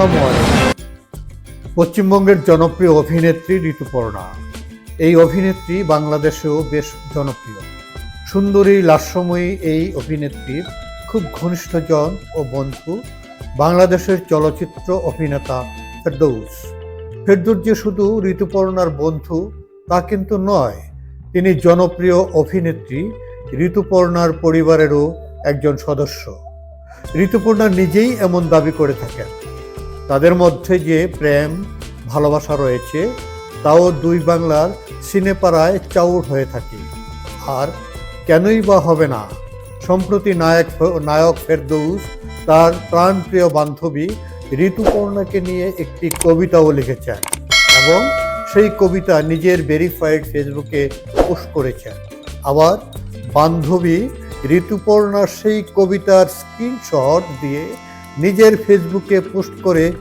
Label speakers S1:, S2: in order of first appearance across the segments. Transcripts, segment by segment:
S1: আলাইকুম পশ্চিমবঙ্গের জনপ্রিয় অভিনেত্রী ঋতুপর্ণা এই অভিনেত্রী বাংলাদেশেও বেশ জনপ্রিয়। সুন্দরী লাস্যময়ী এই অভিনেত্রীর খুব ঘনিষ্ঠজন ও বন্ধু বাংলাদেশের চলচ্চিত্র অভিনেতা ফেরদৌস। ফেরদৌস যে শুধু ঋতুপর্ণার বন্ধু তা কিন্তু নয়, তিনি জনপ্রিয় অভিনেত্রী ঋতুপর্ণার পরিবারেরও একজন সদস্য। ঋতুপর্ণা নিজেই এমন দাবি করে থাকেন তাদের মধ্যে যে প্রেম, ভালোবাসা রয়েছে, তাও দুই বাংলার সিনেপাড়ায় চাউর হয়ে থাকে। আর কেনই বা হবে না, সম্প্রতি নায়ক নায়ক ফেরদৌস তার প্রাণপ্রিয় বান্ধবী ঋতুপর্ণাকে নিয়ে একটি কবিতাও লিখেছেন এবং সেই কবিতা নিজের ভেরিফাইড ফেসবুকে পোস্ট করেছেন। আবার বান্ধবী ঋতুপর্ণার সেই কবিতার স্ক্রিনশট দিয়ে নিজের ফেসবুকে পোস্ট করে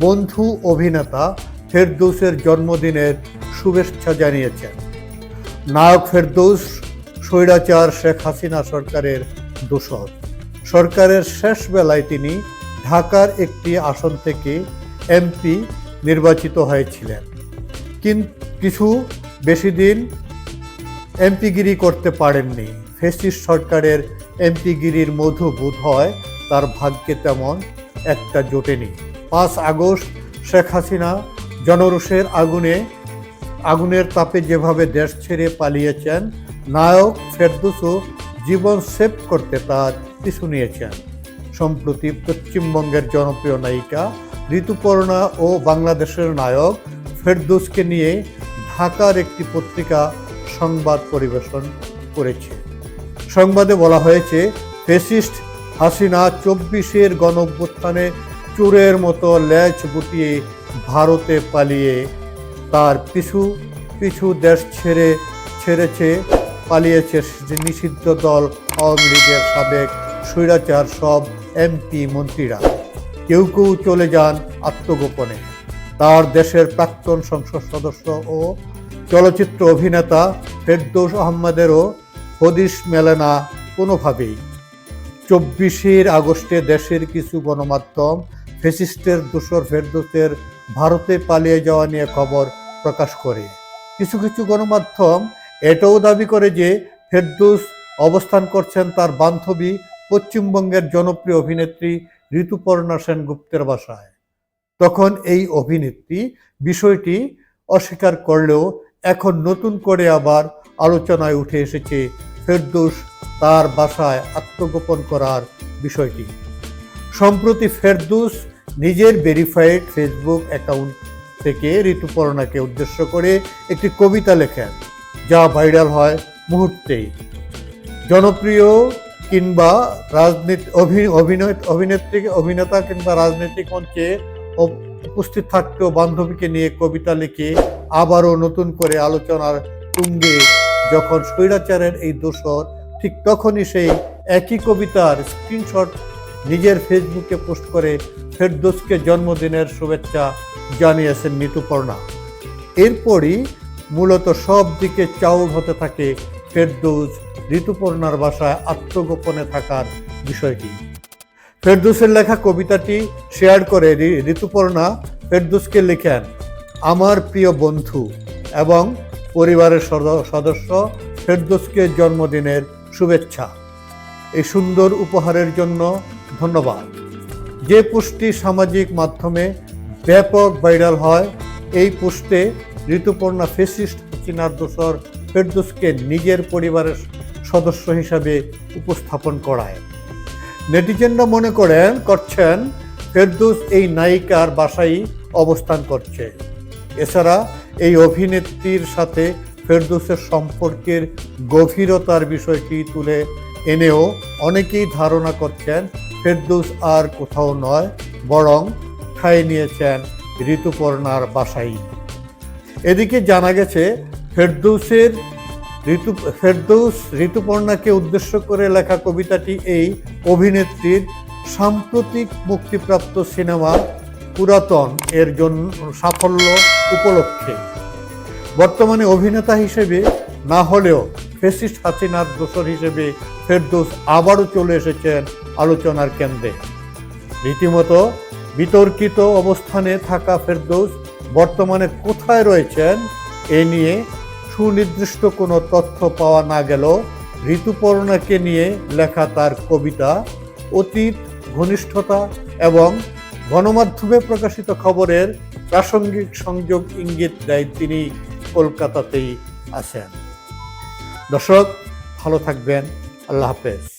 S1: বন্ধু অভিনেতা ফেরদৌসের জন্মদিনের শুভেচ্ছা জানিয়েছেন। নায়ক ফেরদৌস, স্বৈরাচার শেখ হাসিনা সরকারের দোষর। সরকারের শেষ বেলায় তিনি ঢাকার একটি আসন থেকে এমপি নির্বাচিত হয়েছিলেন। কিন্তু কিছু বেশি দিন এমপিগিরি করতে পারেননি। ফেসিস সরকারের এমপিগিরির মধু বোধ হয় তার ভাগ্যে তেমন একটা জোটেনি। পাঁচ আগস্ট শেখ হাসিনা জনরোষের আগুনে, আগুনের তাপে যেভাবে দেশ ছেড়ে পালিয়েছেন, নায়ক ফেরদুসও জীবন সেভ করতে তার পিছু নিয়েছেন। সম্প্রতি পশ্চিমবঙ্গের জনপ্রিয় নায়িকা ঋতুপর্ণা ও বাংলাদেশের নায়ক ফেরদুসকে নিয়ে ঢাকার একটি পত্রিকা সংবাদ পরিবেশন করেছে। সংবাদে বলা হয়েছে, ফেসিস্ট হাসিনা চব্বিশের গণ অভ্যুত্থানে চোরের মতো ল্যাচ গুটিয়ে ভারতে পালিয়ে। তার পিছু পিছু দেশ ছেড়ে, ছেড়েছে, পালিয়েছে নিষিদ্ধ দল, আওয়ামী লীগের সাবেক স্বৈরাচার সব এমপি মন্ত্রীরা। কেউ কেউ চলে যান আত্মগোপনে। তার দেশের প্রাক্তন সংসদ সদস্য ও চলচ্চিত্র অভিনেতা ফেরদৌস আহমদেরও হদিশ মেলে না কোনোভাবেই। চব্বিশের আগস্টে দেশের কিছু গণমাধ্যম ফেসিস্টের দোসর ফেরদৌসের ভারতে পালিয়ে যাওয়া নিয়ে খবর প্রকাশ করে। কিছু কিছু গণমাধ্যম এটাও দাবি করে যে ফেরদৌস অবস্থান করছেন তার বান্ধবী পশ্চিমবঙ্গের জনপ্রিয় অভিনেত্রী ঋতুপর্ণা সেনগুপ্তের বাসায়। তখন এই অভিনেত্রী বিষয়টি অস্বীকার করলেও এখন নতুন করে আবার আলোচনায় উঠে এসেছে ফেরদৌস তার বাসায় আত্মগোপন করার বিষয়টি। সম্প্রতি ফেরদৌস নিজের ভেরিফাইড ফেসবুক অ্যাকাউন্ট থেকে ঋতুপর্ণাকে উদ্দেশ্য করে একটি কবিতা লেখেন, যা ভাইরাল হয় মুহূর্তেই। জনপ্রিয় কিংবা রাজনীতি অভি- অভিনয়, অভিনেত্রী, অভিনেতা কিংবা রাজনৈতিক মঞ্চে উপস্থিত থাকতেও বান্ধবীকে নিয়ে কবিতা লিখে আবারও নতুন করে আলোচনার তুঙ্গে যখন স্বৈরাচারের এই দোষর ঠিক তখনই সেই একই কবিতার স্ক্রিনশট নিজের ফেসবুকে পোস্ট করে ফেরদোসকে জন্মদিনের শুভেচ্ছা জানিয়েছেন ঋতুপর্ণা এরপরই মূলত সব দিকে চাউর হতে থাকে ফেরদৌস ঋতুপর্ণার বাসায় আত্মগোপনে থাকার বিষয়টি। ফেরদৌসের লেখা কবিতাটি শেয়ার করে ঋতুপর্ণা ফেরদৌসকে লেখেন, আমার প্রিয় বন্ধু এবং পরিবারের সদ- সদস্য ফেরদৌসকে জন্মদিনের শুভেচ্ছা। এই সুন্দর উপহারের জন্য ধন্যবাদ। যে পোস্টটি সামাজিক মাধ্যমে ব্যাপক ভাইরাল হয়, এই পোস্টে ঋতুপর্ণা ফেসিস্ট চিনার দোসর ফেরদৌসকে নিজের পরিবারের সদস্য হিসাবে উপস্থাপন করায়। নেটিজেনরা মনে করেন, করছেন, ফেরদৌস এই নায়িকার বাসায় অবস্থান করছে। এছাড়া এই অভিনেত্রীর সাথে ফেরদৌসের সম্পর্কের গভীরতার বিষয়টি তুলে এনেও অনেকেই ধারণা করছেন ফেরদৌস আর কোথাও নয়, বরং ঠাঁই নিয়েছেন ঋতুপর্ণার বাসাই এদিকে জানা গেছে, ফেরদৌসের ঋতু, ফেরদৌস ঋতুপর্ণাকে উদ্দেশ্য করে লেখা কবিতাটি এই অভিনেত্রীর সাম্প্রতিক মুক্তিপ্রাপ্ত সিনেমা পুরাতন, এর জন্য সাফল্য উপলক্ষে। বর্তমানে অভিনেতা হিসেবে না হলেও ফেসিস্ট হাসিনার দোসর হিসেবে ফেরদৌস আবারও চলে এসেছেন আলোচনার কেন্দ্রে। রীতিমতো বিতর্কিত অবস্থানে থাকা ফেরদৌস বর্তমানে কোথায় রয়েছেন, এ নিয়ে সুনির্দিষ্ট কোনো তথ্য পাওয়া না গেলেও ঋতুপর্ণাকে নিয়ে লেখা তার কবিতা, অতীত, ঘনিষ্ঠতা এবং গণমাধ্যমে প্রকাশিত খবরের প্রাসঙ্গিক সংযোগ ইঙ্গিত দেয় তিনি কলকাতাতেই আছেন। দর্শক, ভালো থাকবেন। আল্লাহ হাফেজ।